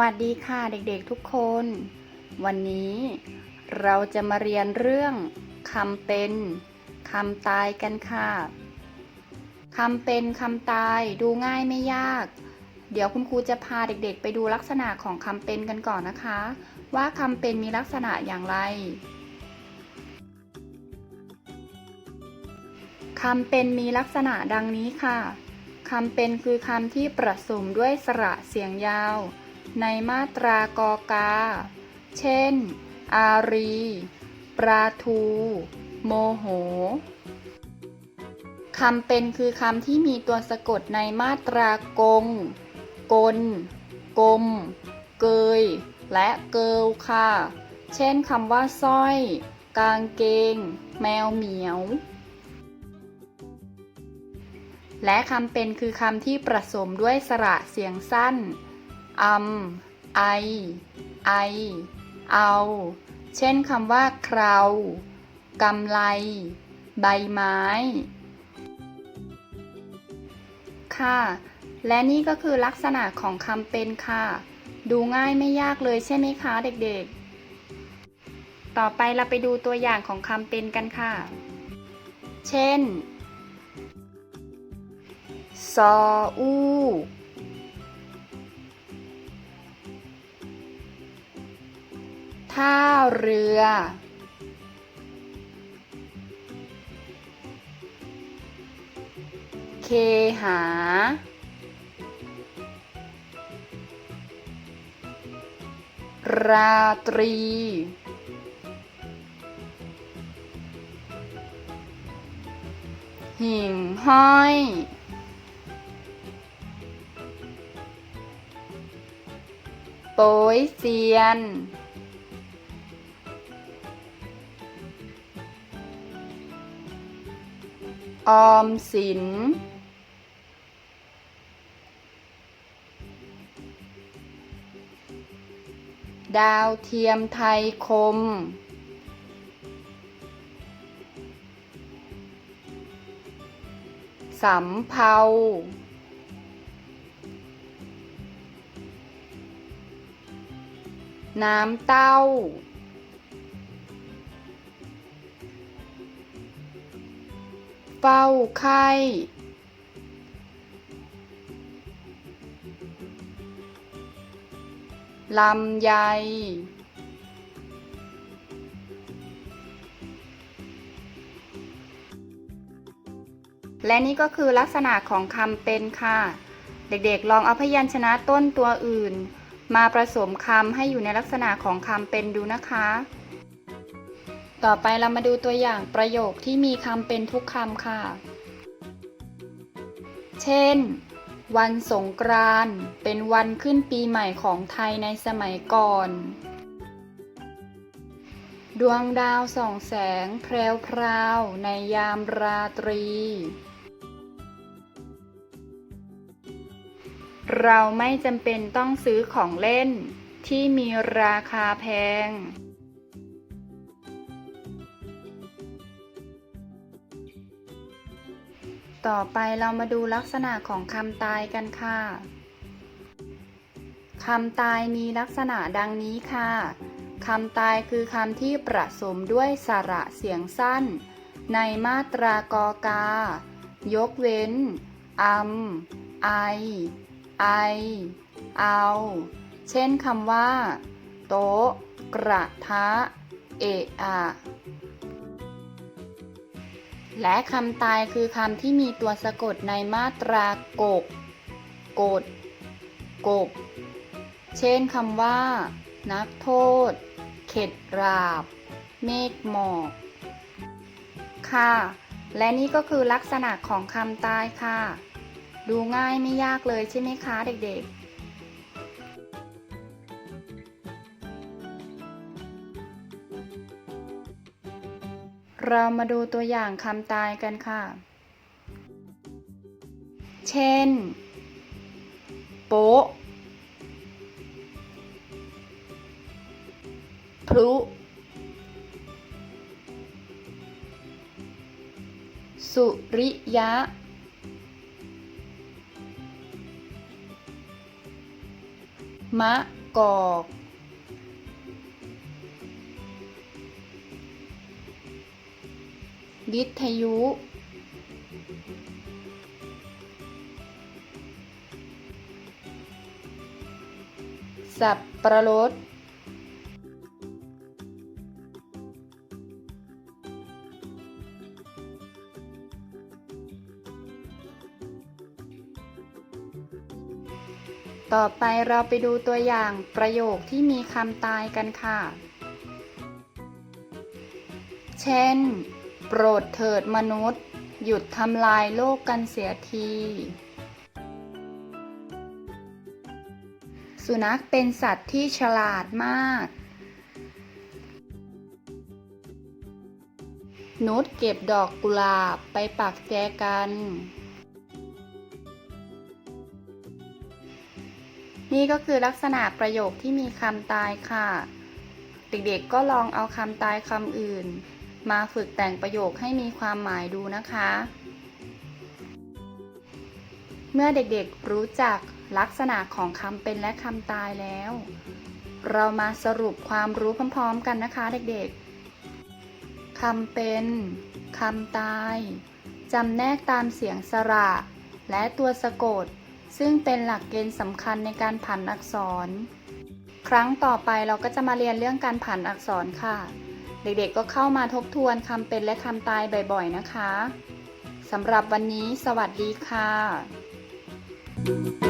วัสดีค่ะเด็กๆทุกคน วันนี้เราจะมาเรียนเรื่องคำเป็นคำตายกันค่ะคำเป็นคำตายดูง่ายไม่ยาก เดี๋ยวคุณครูจะพาเด็กๆ ไปดูลักษณะของคำเป็นกันก่อนนะคะ ว่าคำเป็นมีลักษณะอย่างไรคำเป็นมีลักษณะดังนี้ค่ะคำเป็นคือคำที่ประสมด้วยสระเสียงยาว ในมาตรากอกา เช่น อารี ปราทู โมโห คำเป็นคือคำที่มีตัวสะกดในมาตรากง กล กลม เกย และเกิลค่ะ เช่นคำว่าสร้อย กางเกง แมวเหมียวและคำเป็นคือคำที่ประสมด้วยสระเสียงสั้น อัมไอ ไอ เอา เช่นคำว่าคราวกำไล ใบไม้ ค่ะ และนี่ก็คือลักษณะของคำเป็นค่ะ ดูง่ายไม่ยากเลยใช่ไหมคะเด็กๆ ต่อไปเราไปดูตัวอย่างของคำเป็นกันค่ะ เช่น ซออู ท่าเรือ เคหา ราตรี หิ่งห้อย โป้ยเซียน ออมสิน ดาวเทียมไทยคม สำเภาน้ำเต้า ฝ้าไข้ลำไย และนี่ก็คือลักษณะของคำเป็นค่ะ เด็กๆ ลองเอาพยัญชนะต้นตัวอื่น มาผสมคำให้อยู่ในลักษณะของคำเป็นดูนะคะ ต่อไปเรามาดูตัวอย่างประโยคที่มีคำเป็นทุกคำค่ะ เช่น วันสงกรานต์เป็นวันขึ้นปีใหม่ของไทยในสมัยก่อน ดวงดาวส่องแสงแพรวพราวในยามราตรี เราไม่จำเป็นต้องซื้อของเล่นที่มีราคาแพง ต่อไปเรามาดูลักษณะของคำตายกันค่ะคำตายมีลักษณะดังนี้ค่ะคำตายคือคำที่ประสมด้วยสระเสียงสั้น ในมาตรากอกา ยกเว้นอัมไอ ไอ เอา เช่นคำว่า โต๊ะ กระทะ เอะอะ และคำตายคือคำที่มีตัวสะกดในมาตรากก กด กบ เช่นคำว่า นักโทษ เข็ดราบ เมฆหมอก ค่ะ และนี่ก็คือลักษณะของคำตายค่ะ ดูง่ายไม่ยากเลยใช่ไหมคะเด็กๆ เรามาดูตัวอย่างคำตายกันค่ะ เช่น โป๊ะ พลุ สุริยะ มะกอก วิทยุ สับประรดต่อไปเราไปดูตัวอย่างประโยคที่มีคำตายกันค่ะ เช่น โปรดเถิดมนุษย์ หยุดทำลายโลกกันเสียที สุนัขเป็นสัตว์ที่ฉลาดมาก นุชเก็บดอกกุหลาบไปปักแจกัน นี่ก็คือลักษณะประโยคที่มีคำตายค่ะ เด็กๆก็ลองเอาคำตายคำอื่น มาฝึกแต่งประโยคให้มีความหมายดูนะคะ เมื่อเด็กๆรู้จักลักษณะของคำเป็นและคำตายแล้ว เรามาสรุปความรู้พร้อมๆกันนะคะเด็กๆคำเป็นคำตายจำแนกตามเสียงสระ และตัวสะกด ซึ่งเป็นหลักเกณฑ์สำคัญในการผันอักษร ครั้งต่อไปเราก็จะมาเรียนเรื่องการผันอักษรค่ะ เด็กๆก็เข้ามาทบทวนคำเป็นและคำตายบ่อยๆนะคะสำหรับวันนี้สวัสดีค่ะ